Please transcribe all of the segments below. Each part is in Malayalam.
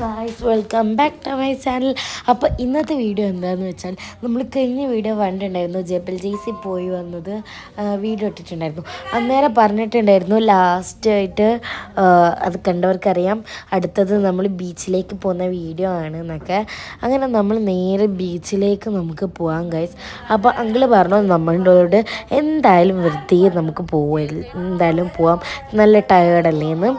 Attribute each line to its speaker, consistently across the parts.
Speaker 1: Guys welcome back to my channel അപ്പോൾ ഇന്നത്തെ വീഡിയോ എന്താണെന്ന് വെച്ചാൽ നമ്മൾ കഴിഞ്ഞ വീഡിയോ കണ്ടിട്ടുണ്ടായിരുന്നു ജബൽ ജെയ്സി പോയി വന്നത് വീഡിയോ ഇട്ടിട്ടുണ്ടായിരുന്നു. അന്നേരം പറഞ്ഞിട്ടുണ്ടായിരുന്നു ലാസ്റ്റായിട്ട് അത് കണ്ടവർക്കറിയാം അടുത്തത് നമ്മൾ ബീച്ചിലേക്ക് പോകുന്ന വീഡിയോ ആണ് എന്നൊക്കെ അങ്ങനെ നമ്മൾ നേരെ ബീച്ചിലേക്ക് നമുക്ക് പോകാം ഗൈസ് അപ്പോൾ അങ്കിൾ പറഞ്ഞു നമ്മളോട് എന്തായാലും വൃത്തിയിൽ നമുക്ക് പോവാം എന്തായാലും പോവാം. നല്ല ടയേർഡല്ലേ എന്ന്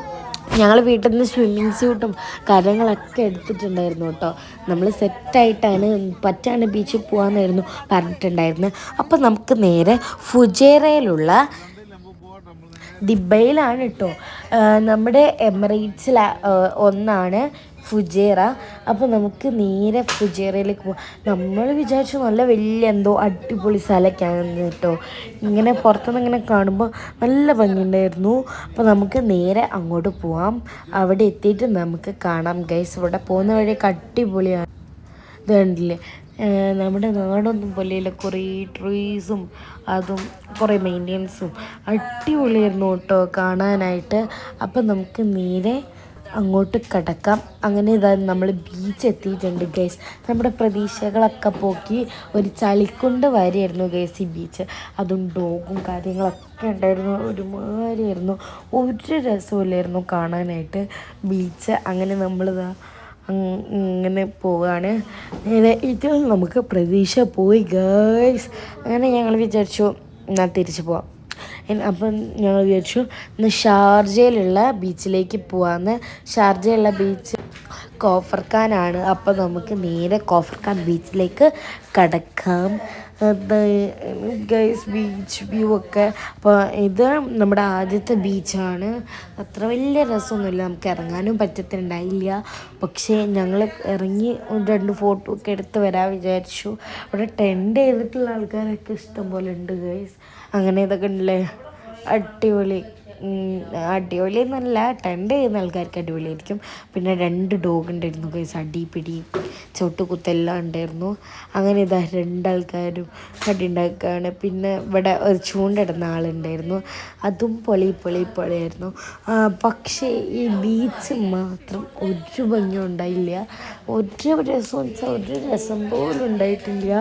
Speaker 1: ഞങ്ങൾ വീട്ടിൽ നിന്ന് സ്വിമ്മിങ് സ്യൂട്ടും കാര്യങ്ങളൊക്കെ എടുത്തിട്ടുണ്ടായിരുന്നു കേട്ടോ. നമ്മൾ സെറ്റായിട്ടാണ് പറ്റാണ് ബീച്ചിൽ പോകാമെന്നായിരുന്നു പറഞ്ഞിട്ടുണ്ടായിരുന്നത് അപ്പം നമുക്ക് നേരെ ഫുജേറയിലുള്ള ദിബയിലാണ് കേട്ടോ നമ്മുടെ എമിറേറ്റ്സിൽ ഒന്നാണ് ഫുജേറ. അപ്പോൾ നമുക്ക് നേരെ ഫുജേറയിലേക്ക് പോകാം നമ്മൾ വിചാരിച്ചു നല്ല വലിയ എന്തോ അടിപൊളി സ്ഥലക്കാണെന്ന് കേട്ടോ ഇങ്ങനെ പുറത്തുനിന്ന് ഇങ്ങനെ കാണുമ്പോൾ നല്ല ഭംഗിയുണ്ടായിരുന്നു. അപ്പോൾ നമുക്ക് നേരെ അങ്ങോട്ട് പോവാം. അവിടെ എത്തിയിട്ട് നമുക്ക് കാണാം ഗൈസ് ഇവിടെ പോകുന്ന വഴിയൊക്കെ അടിപൊളിയാണ്. ഇത് കണ്ടില്ലേ ഏഹ് നമ്മുടെ നാടൊന്നും പോലെയില്ല. കുറേ ട്രീസും അതും കുറേ മെയിന്റെനൻസും അടിപൊളിയായിരുന്നു കേട്ടോ കാണാനായിട്ട്. അപ്പം നമുക്ക് നേരെ അങ്ങോട്ട് കിടക്കാം. അങ്ങനെ ഇതാ നമ്മൾ ബീച്ച് എത്തിയിട്ടുണ്ട് ഗൈസ് നമ്മുടെ പ്രതീക്ഷകളൊക്കെ പോക്കി ഒരു ചളിക്കൊണ്ട് വരെയായിരുന്നു ഗൈസ് ഈ ബീച്ച് അതും ഡോഗും കാര്യങ്ങളൊക്കെ ഉണ്ടായിരുന്നു ഒരുമാതിരിയായിരുന്നു. ഒരു രസമില്ലായിരുന്നു കാണാനായിട്ട് ബീച്ച് അങ്ങനെ നമ്മളിതാ അങ് ഇങ്ങനെ പോവാണ്. നേരെ ഇത് നമുക്ക് പ്രതീക്ഷ പോയി ഗേൾസ് അങ്ങനെ ഞങ്ങൾ വിചാരിച്ചു എന്നാൽ തിരിച്ചു പോവാം. അപ്പം ഞങ്ങൾ വിചാരിച്ചു ഇന്ന് ഷാർജയിലുള്ള ബീച്ചിലേക്ക് പോവാമെന്ന് ഷാർജയിലുള്ള ബീച്ച് കോഫർഖാനാണ്. അപ്പോൾ നമുക്ക് നേരെ കോഫർഖാൻ ബീച്ചിലേക്ക് കടക്കാം. ഗൈസ് ബീച്ച് വ്യൂ ഒക്കെ. അപ്പോൾ ഇത് നമ്മുടെ ആദ്യത്തെ ബീച്ചാണ്. അത്ര വലിയ രസമൊന്നുമില്ല. നമുക്ക് ഇറങ്ങാനും പറ്റത്തുണ്ടായില്ല. പക്ഷേ ഞങ്ങൾ ഇറങ്ങി രണ്ട് ഫോട്ടോ ഒക്കെ എടുത്ത് വരാൻ വിചാരിച്ചു. അവിടെ ടെൻഡ് ചെയ്തിട്ടുള്ള ആൾക്കാരൊക്കെ ഇഷ്ടം പോലെ ഉണ്ട് ഗൈസ്. അങ്ങനെ ഇതൊക്കെ ഉണ്ടല്ലേ? അടിപൊളി. അടിപൊളി എന്നല്ല ടെൻഡ് ചെയ്യുന്ന ആൾക്കാർക്ക് അടിപൊളിയായിരിക്കും. പിന്നെ രണ്ട് ഡോഗ് ഉണ്ടായിരുന്നു കൈസ് അടിപിടി ചവിട്ടുകുത്തെല്ലാം ഉണ്ടായിരുന്നു. അങ്ങനെ ഇതാ രണ്ടാൾക്കാരും കടി ഉണ്ടാക്കുകയാണ്. പിന്നെ ഇവിടെ ഒരു ചൂണ്ടിടുന്ന ആളുണ്ടായിരുന്നു. അതും പൊളി പൊളി പൊളിയായിരുന്നു. പക്ഷേ ഈ ബീച്ച് മാത്രം ഒരു ഭംഗി ഉണ്ടായില്ല. ഒരു രസം ഒരു രസം പോലും ഉണ്ടായിട്ടില്ല.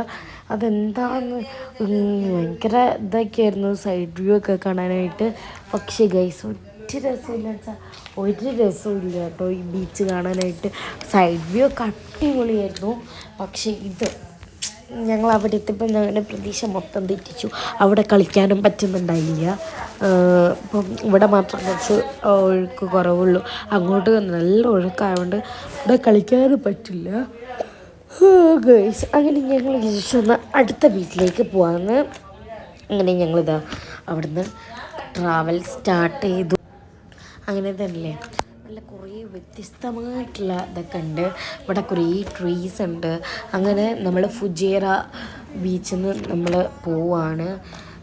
Speaker 1: അതെന്താന്ന്? ഭയങ്കര ഇതൊക്കെയായിരുന്നു സൈഡ് വ്യൂ ഒക്കെ കാണാനായിട്ട്. പക്ഷേ ഗൈസ് ഒറ്റ രസമില്ല വെച്ചാൽ ഒരു രസമില്ല കേട്ടോ ഈ ബീച്ച് കാണാനായിട്ട്. സൈഡ് വ്യൂ ഒക്കെ അടിപൊളിയായിരുന്നു. പക്ഷേ ഇത് ഞങ്ങൾ അവിടെ എത്തിയപ്പോൾ ഞങ്ങളുടെ പ്രതീക്ഷ മൊത്തം തെറ്റിച്ചു. അവിടെ കളിക്കാനും പറ്റുന്നുണ്ടായില്ല. ഇപ്പം ഇവിടെ മാത്രം കുറച്ച് ഒഴുക്ക് കുറവുള്ളൂ. അങ്ങോട്ട് നല്ല ഒഴുക്കായതുകൊണ്ട് അവിടെ കളിക്കാനും പറ്റില്ല. ഗേൾസ് അങ്ങനെ ഞങ്ങൾ വിചാരിച്ചു അടുത്ത ബീച്ചിലേക്ക് പോകാമെന്ന് അങ്ങനെ ഞങ്ങളിതാ അവിടുന്ന് ട്രാവൽ സ്റ്റാർട്ട് ചെയ്തു. അങ്ങനെ തന്നെ നല്ല കുറേ വ്യത്യസ്തമായിട്ടുള്ള ഇതൊക്കെ ഉണ്ട്. ഇവിടെ കുറേ ട്രീസ് ഉണ്ട്. അങ്ങനെ നമ്മൾ ഫുജേറ ബീച്ചിൽ നിന്ന് നമ്മൾ പോവാണ്.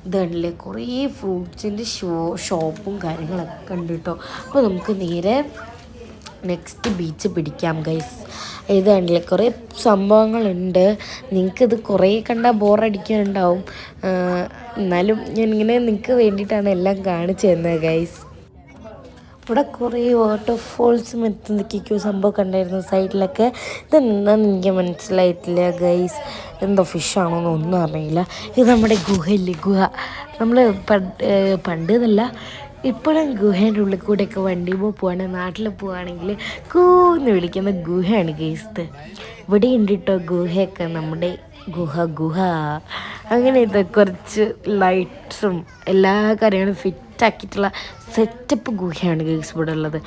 Speaker 1: ഇതല്ലേ കുറേ ഫ്രൂട്ട്സിന്റെ ഷോ ഷോപ്പും കാര്യങ്ങളൊക്കെ ഉണ്ട് കേട്ടോ അപ്പോൾ നമുക്ക് നേരെ നെക്സ്റ്റ് ബീച്ച് പിടിക്കാം ഗൈസ് ഇത് കുറേ സംഭവങ്ങളുണ്ട്. നിങ്ങൾക്കിത് കുറേ കണ്ടാൽ ബോറടിക്കാനുണ്ടാവും ആഹ് എന്നാലും ഞാനിങ്ങനെ നിങ്ങൾക്ക് വേണ്ടിയിട്ടാണ് എല്ലാം കാണിച്ചു തന്നത് ഗൈസ് ഇവിടെ കുറേ വാട്ടർഫോൾസും എന്തൊക്കെയൊക്കെയോ സംഭവം കണ്ടായിരുന്നു സൈഡിലൊക്കെ. ഇതെന്താണെന്ന് എനിക്ക് മനസ്സിലായിട്ടില്ല ഗൈസ് എന്തോ ഫിഷാണോ എന്നൊന്നും അറിയില്ല. ഇത് നമ്മുടെ ഗുഹയില്ലേ? ഗുഹ. നമ്മൾ പണ്ട് എന്നല്ല ഇപ്പോഴും ഗുഹേന്റെ ഉള്ളിൽ ഒക്കെ വണ്ടി പോവാണെങ്കിൽ നാട്ടിൽ പോവുകയാണെങ്കിൽ കൂന്ന് വിളിക്കുന്ന ഗുഹയാണ് ഗെയ്സ്ത് ഇവിടെ ഉണ്ട് കേട്ടോ ഗുഹയൊക്കെ. നമ്മുടെ ഗുഹ ഗുഹ. അങ്ങനെ ഇത് കുറച്ച് ലൈറ്റ്സും എല്ലാ കാര്യങ്ങളും ഫിറ്റാക്കിയിട്ടുള്ള സെറ്റപ്പ് ഗുഹയാണ് ഗേൾസ് ഇവിടെ ഉള്ളത്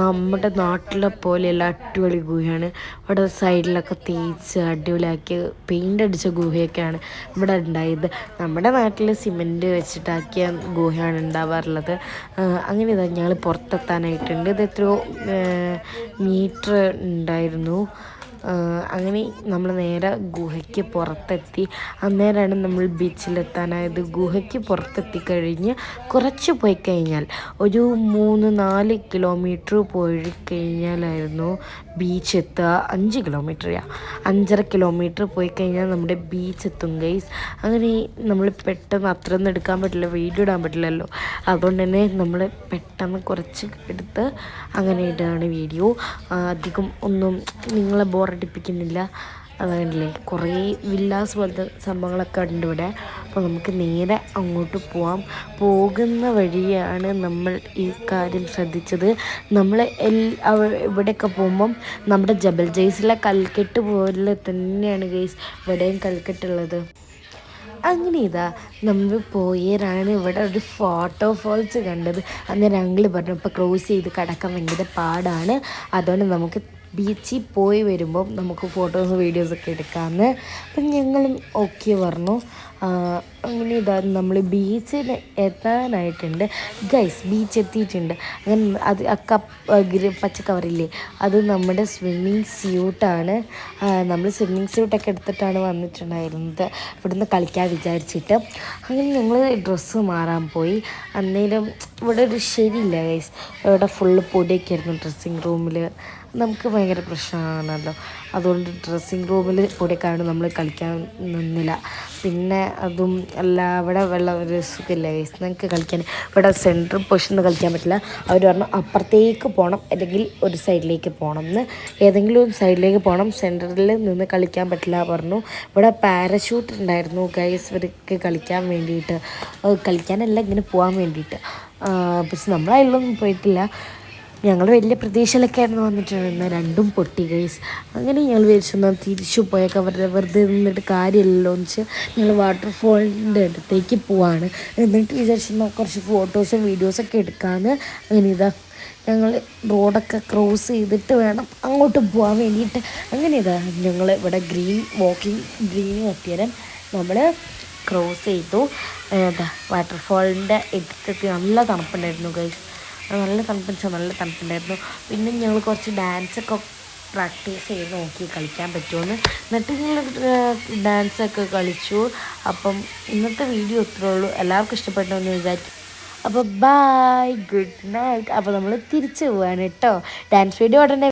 Speaker 1: നമ്മുടെ നാട്ടിലെ പോലെയുള്ള അടിപൊളി ഗുഹയാണ്. ഇവിടെ സൈഡിലൊക്കെ തേച്ച് അടിപൊളിയാക്കി പെയിന്റ് അടിച്ച ഗുഹയൊക്കെയാണ് ഇവിടെ ഉണ്ടായത്. നമ്മുടെ നാട്ടിൽ സിമെന്റ് വെച്ചിട്ടാക്കിയ ഗുഹയാണ് ഉണ്ടാവാറുള്ളത്. അങ്ങനെ ഇതാ ഞങ്ങൾ പുറത്തെത്താനായിട്ടുണ്ട്. ഇത് എത്രയോ മീറ്റർ ഉണ്ടായിരുന്നു. അങ്ങനെ നമ്മൾ നേരെ ഗുഹയ്ക്ക് പുറത്തെത്തി. അന്നേരമാണ് നമ്മൾ ബീച്ചിലെത്താനായത് ഗുഹയ്ക്ക് പുറത്തെത്തി കഴിഞ്ഞ് കുറച്ച് പോയി കഴിഞ്ഞാൽ ഒരു മൂന്ന് നാല് കിലോമീറ്റർ പോയി കഴിഞ്ഞാലായിരുന്നു ബീച്ച് എത്തുക. അഞ്ച് കിലോമീറ്റർ അഞ്ചര കിലോമീറ്റർ പോയി കഴിഞ്ഞാൽ നമ്മുടെ ബീച്ച് എത്തും ഗൈസ് അങ്ങനെ നമ്മൾ പെട്ടെന്ന് അത്രയൊന്നും എടുക്കാൻ പറ്റില്ല വീഡിയോ ഇടാൻ പറ്റില്ലല്ലോ. അതുകൊണ്ട് തന്നെ നമ്മൾ പെട്ടെന്ന് കുറച്ച് എടുത്ത് അങ്ങനെ ഇടുകയാണ് വീഡിയോ. അധികം ഒന്നും നിങ്ങളെ ബോറടിപ്പിക്കുന്നില്ല അതല്ലേ കുറേ വില്ലാസ് പോലത്തെ സംഭവങ്ങളൊക്കെ ഉണ്ട് ഇവിടെ. അപ്പോൾ നമുക്ക് നേരെ അങ്ങോട്ട് പോവാം. പോകുന്ന വഴിയാണ് നമ്മൾ ഈ കാര്യം ശ്രദ്ധിച്ചത്. നമ്മൾ എൽ ഇവിടെയൊക്കെ പോകുമ്പം നമ്മുടെ ജബൽ ജയ്സിലെ കൽക്കെട്ട് പോലെ തന്നെയാണ് ഗെയ്സ് ഇവിടെയും കൽക്കെട്ടുള്ളത്. അങ്ങനെ ഇതാ നമ്മൾ പോയതാണ് ഇവിടെ ഒരു ഫോട്ടോ ഫോൾസ് കണ്ടത്. അന്നേരം അങ്കിൾ പറഞ്ഞു ഇപ്പോൾ ക്രോസ് ചെയ്ത് കടക്കാൻ ഭയങ്കര പാടാണ്. അതുകൊണ്ട് നമുക്ക് ബീച്ചിൽ പോയി വരുമ്പം നമുക്ക് ഫോട്ടോസും വീഡിയോസൊക്കെ എടുക്കാമെന്ന് അപ്പം ഞങ്ങളും ഓക്കെ പറഞ്ഞു. അങ്ങനെ ഇതാ നമ്മൾ ബീച്ചിൽ എത്താനായിട്ടുണ്ട്. ഗൈസ് ബീച്ച് എത്തിയിട്ടുണ്ട്. അങ്ങനെ അത് കപ്പ് പച്ചക്കവറില്ലേ പച്ച കവറില്ലേ അത് നമ്മുടെ സ്വിമ്മിങ് സ്യൂട്ടാണ് നമ്മൾ സ്വിമ്മിങ് സ്യൂട്ടൊക്കെ എടുത്തിട്ടാണ് വന്നിട്ടുണ്ടായിരുന്നത്. ഇവിടുന്ന് കളിക്കാൻ വിചാരിച്ചിട്ട്. അങ്ങനെ ഞങ്ങൾ ഡ്രസ്സ് മാറാൻ പോയി. അന്നേരം ഇവിടെ ഒരു ശരിയില്ല ഗൈസ് ഇവിടെ ഫുള്ള് പൊടിയൊക്കെ ആയിരുന്നു ഡ്രസ്സിങ് റൂമിൽ നമുക്ക് ഭയങ്കര പ്രശ്നമാണല്ലോ. അതുകൊണ്ട് ഡ്രസ്സിങ് റൂമിൽ പൊടിയൊക്കെ ആയതുകൊണ്ട് നമ്മൾ കളിക്കാൻ നിന്നില്ല. പിന്നെ അതും അല്ല അവിടെ വെള്ളം ഒരു സുഖമില്ല ഗൈസ് നിങ്ങൾക്ക് കളിക്കാൻ ഇവിടെ സെൻട്രൽ പൊസിഷനിൽ കളിക്കാൻ പറ്റില്ല. അവർ പറഞ്ഞു അപ്പുറത്തേക്ക് പോകണം അല്ലെങ്കിൽ ഒരു സൈഡിലേക്ക് പോകണം എന്ന്. ഏതെങ്കിലും ഒരു സൈഡിലേക്ക് പോകണം സെന്ററിൽ നിന്ന് കളിക്കാൻ പറ്റില്ല പറഞ്ഞു. ഇവിടെ പാരഷൂട്ട് ഉണ്ടായിരുന്നു ഗൈസ് ഇവർക്ക് കളിക്കാൻ വേണ്ടിയിട്ട്. കളിക്കാനല്ല ഇങ്ങനെ പോകാൻ വേണ്ടിയിട്ട്. പക്ഷെ നമ്മളതിലൊന്നും പോയിട്ടില്ല. ഞങ്ങൾ വലിയ പ്രതീക്ഷയിലൊക്കെ ആയിരുന്നു വന്നിട്ടുണ്ടായിരുന്നത് രണ്ടും പൊട്ടി ഗൈസ് അങ്ങനെ ഞങ്ങൾ വിചാരിച്ചു തിരിച്ചു പോയേക്കാം വെറുതെ വെറുതെ നിന്നിട്ട് കാര്യമില്ലല്ലോ എന്ന് വെച്ച് ഞങ്ങൾ വാട്ടർഫോളിന്റെ അടുത്തേക്ക് പോവാണ്. എന്നിട്ട് വിചാരിച്ചു കുറച്ച് ഫോട്ടോസും വീഡിയോസൊക്കെ എടുക്കാമെന്ന് അങ്ങനെ ഇതാ ഞങ്ങൾ റോഡൊക്കെ ക്രോസ് ചെയ്തിട്ട് വേണം അങ്ങോട്ട് പോകാൻ വേണ്ടിയിട്ട്. അങ്ങനെ ഇതാ ഞങ്ങൾ ഇവിടെ ഗ്രീൻ വാക്കിംഗ് ഗ്രീൻ എത്തിയാലും നമ്മൾ ക്രോസ് ചെയ്തു. ഏതാ വാട്ടർഫോളിന്റെ എടുത്തെത്തി നല്ല തണുപ്പുണ്ടായിരുന്നു ഗൈസ് നല്ല തണുപ്പിച്ചോ നല്ല തണുപ്പുണ്ടായിരുന്നു. പിന്നെ ഞങ്ങൾ കുറച്ച് ഡാൻസൊക്കെ പ്രാക്ടീസ് ചെയ്ത് നോക്കി കളിക്കാൻ പറ്റുമെന്ന് എന്നിട്ട് ഞങ്ങൾ ഡാൻസൊക്കെ കളിച്ചു. അപ്പം ഇന്നത്തെ വീഡിയോ ഇത്രേ ഉള്ളൂ. എല്ലാവർക്കും ഇഷ്ടപ്പെട്ടു എന്ന് വിചാരിച്ചു. അപ്പോൾ ബൈ ഗുഡ് നൈറ്റ് അപ്പോൾ നമ്മൾ തിരിച്ചു പോവാണ് കേട്ടോ. ഡാൻസ് വീഡിയോ ഉടനെ